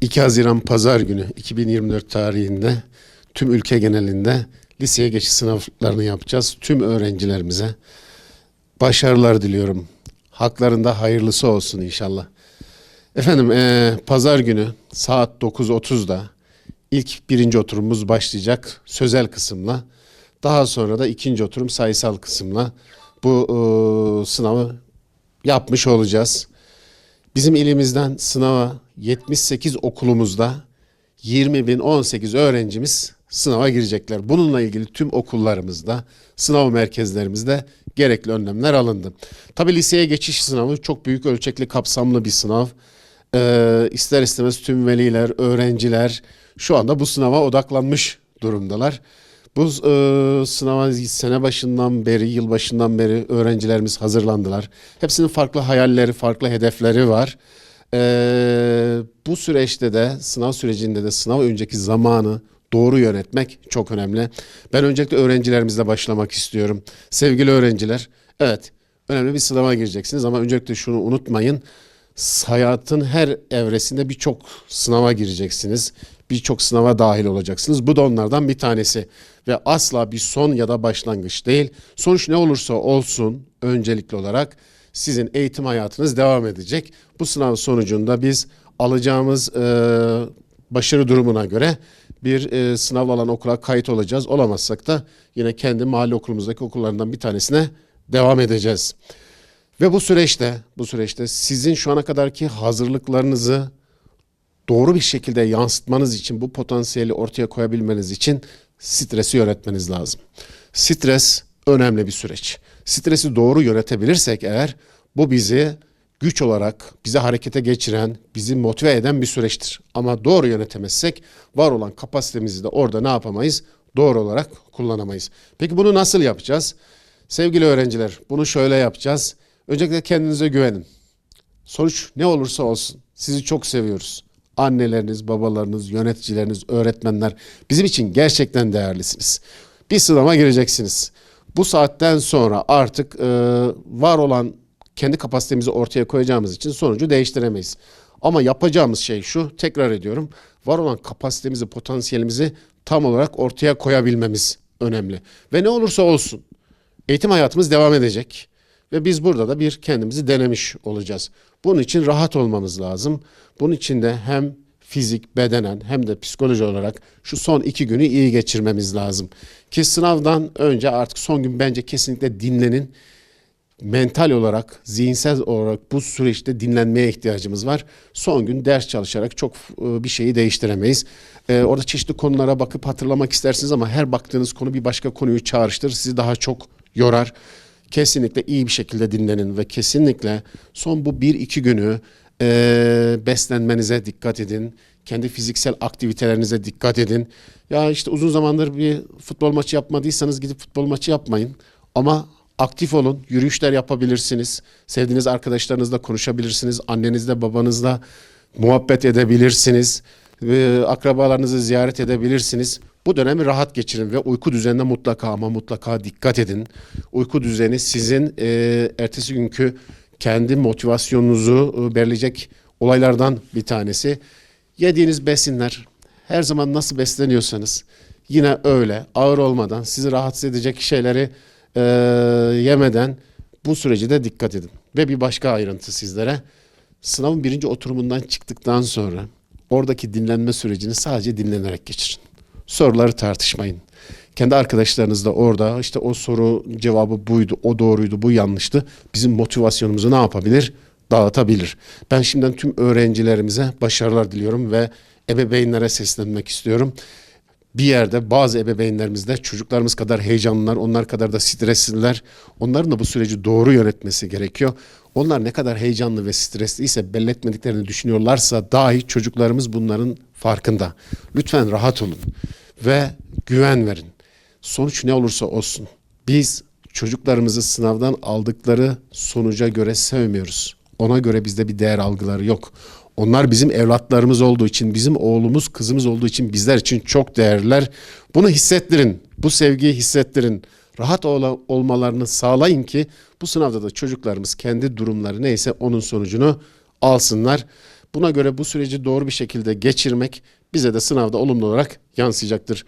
2 Haziran Pazar günü 2024 tarihinde tüm ülke genelinde liseye geçiş sınavlarını yapacağız. Tüm öğrencilerimize başarılar diliyorum. Haklarında hayırlısı olsun inşallah. Efendim eee, pazar günü saat 9.30'da ilk birinci oturumumuz başlayacak sözel kısımla. Daha sonra da ikinci oturum sayısal kısımla bu eee, sınavı yapmış olacağız. Bizim ilimizden sınava 78 okulumuzda 20.018 öğrencimiz sınava girecekler. Bununla ilgili tüm okullarımızda, sınav merkezlerimizde gerekli önlemler alındı. Tabii liseye geçiş sınavı çok büyük ölçekli kapsamlı bir sınav. Ee, ister istemez tüm veliler, öğrenciler şu anda bu sınava odaklanmış durumdalar. Bu e, sınava sene başından beri, yıl başından beri öğrencilerimiz hazırlandılar. Hepsinin farklı hayalleri, farklı hedefleri var. Ee, bu süreçte de, sınav sürecinde de sınav önceki zamanı doğru yönetmek çok önemli. Ben öncelikle öğrencilerimizle başlamak istiyorum. Sevgili öğrenciler, evet önemli bir sınava gireceksiniz ama öncelikle şunu unutmayın. Hayatın her evresinde birçok sınava gireceksiniz. Birçok sınava dahil olacaksınız. Bu da onlardan bir tanesi. Ve asla bir son ya da başlangıç değil. Sonuç ne olursa olsun öncelikli olarak sizin eğitim hayatınız devam edecek. Bu sınav sonucunda biz alacağımız e, başarı durumuna göre bir e, sınav alan okula kayıt olacağız. Olamazsak da yine kendi mahalle okulumuzdaki okullarından bir tanesine devam edeceğiz. Ve bu süreçte, bu süreçte sizin şu ana kadarki hazırlıklarınızı doğru bir şekilde yansıtmanız için, bu potansiyeli ortaya koyabilmeniz için stresi yönetmeniz lazım. Stres önemli bir süreç. Stresi doğru yönetebilirsek eğer bu bizi güç olarak bizi harekete geçiren, bizi motive eden bir süreçtir. Ama doğru yönetemezsek var olan kapasitemizi de orada ne yapamayız? Doğru olarak kullanamayız. Peki bunu nasıl yapacağız? Sevgili öğrenciler, bunu şöyle yapacağız. Öncelikle kendinize güvenin. Sonuç ne olursa olsun sizi çok seviyoruz. Anneleriniz, babalarınız, yöneticileriniz, öğretmenler bizim için gerçekten değerlisiniz. Bir sınava gireceksiniz. Bu saatten sonra artık e, var olan kendi kapasitemizi ortaya koyacağımız için sonucu değiştiremeyiz. Ama yapacağımız şey şu, tekrar ediyorum. Var olan kapasitemizi, potansiyelimizi tam olarak ortaya koyabilmemiz önemli. Ve ne olursa olsun eğitim hayatımız devam edecek. Ve biz burada da bir kendimizi denemiş olacağız. Bunun için rahat olmamız lazım. Bunun için de hem fizik, bedenen hem de psikoloji olarak şu son iki günü iyi geçirmemiz lazım. Ki sınavdan önce artık son gün bence kesinlikle dinlenin. Mental olarak, zihinsel olarak bu süreçte dinlenmeye ihtiyacımız var. Son gün ders çalışarak çok e, bir şeyi değiştiremeyiz. E, orada çeşitli konulara bakıp hatırlamak istersiniz ama her baktığınız konu bir başka konuyu çağrıştırır. Sizi daha çok yorar kesinlikle iyi bir şekilde dinlenin ve kesinlikle son bu bir iki günü e, beslenmenize dikkat edin. Kendi fiziksel aktivitelerinize dikkat edin. Ya işte uzun zamandır bir futbol maçı yapmadıysanız gidip futbol maçı yapmayın. Ama aktif olun, yürüyüşler yapabilirsiniz. Sevdiğiniz arkadaşlarınızla konuşabilirsiniz. Annenizle, babanızla muhabbet edebilirsiniz. Akrabalarınızı ziyaret edebilirsiniz. Bu dönemi rahat geçirin ve uyku düzenine mutlaka ama mutlaka dikkat edin. Uyku düzeni sizin e, ertesi günkü kendi motivasyonunuzu e, belirleyecek olaylardan bir tanesi. Yediğiniz besinler her zaman nasıl besleniyorsanız yine öyle ağır olmadan sizi rahatsız edecek şeyleri e, yemeden bu süreci de dikkat edin. Ve bir başka ayrıntı sizlere sınavın birinci oturumundan çıktıktan sonra oradaki dinlenme sürecini sadece dinlenerek geçirin soruları tartışmayın. Kendi arkadaşlarınızla orada işte o soru cevabı buydu, o doğruydu, bu yanlıştı. Bizim motivasyonumuzu ne yapabilir? Dağıtabilir. Ben şimdiden tüm öğrencilerimize başarılar diliyorum ve ebeveynlere seslenmek istiyorum. Bir yerde bazı ebeveynlerimiz de çocuklarımız kadar heyecanlılar, onlar kadar da stresliler. Onların da bu süreci doğru yönetmesi gerekiyor. Onlar ne kadar heyecanlı ve stresliyse belli etmediklerini düşünüyorlarsa dahi çocuklarımız bunların farkında. Lütfen rahat olun ve güven verin. Sonuç ne olursa olsun biz çocuklarımızı sınavdan aldıkları sonuca göre sevmiyoruz. Ona göre bizde bir değer algıları yok. Onlar bizim evlatlarımız olduğu için, bizim oğlumuz, kızımız olduğu için bizler için çok değerliler. Bunu hissettirin, bu sevgiyi hissettirin. Rahat ol- olmalarını sağlayın ki bu sınavda da çocuklarımız kendi durumları neyse onun sonucunu alsınlar. Bu Buna göre bu süreci doğru bir şekilde geçirmek bize de sınavda olumlu olarak yansıyacaktır.